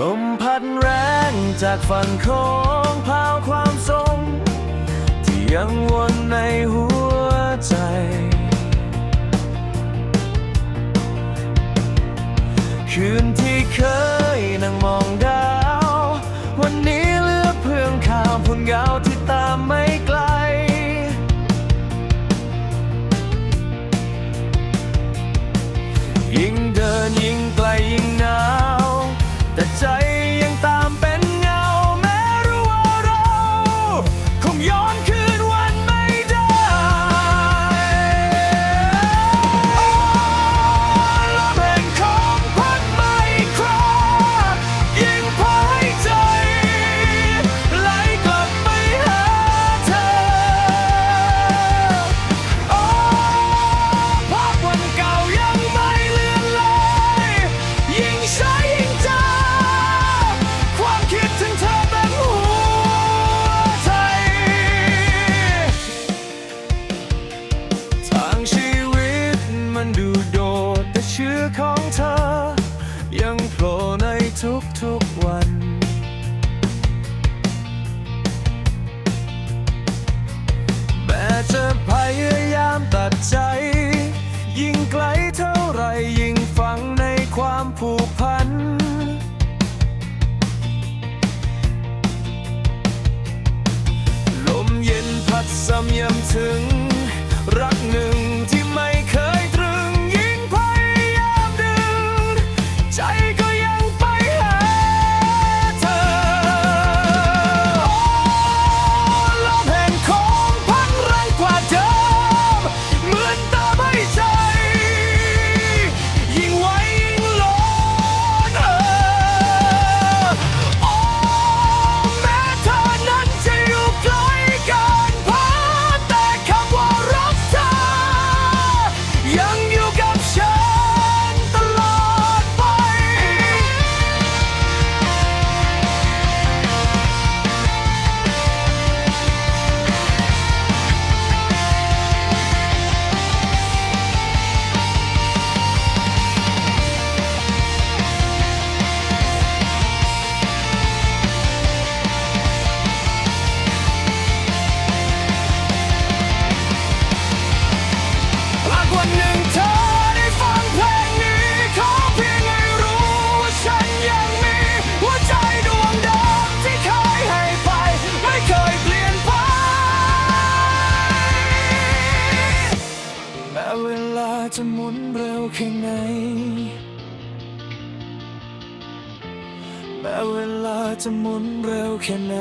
ลมพัดแรงจากฝั่งโค้งพาวความทรง ที่ยังวนในหัว got. แม้เวลาจะหมุนเร็วแค่ไหน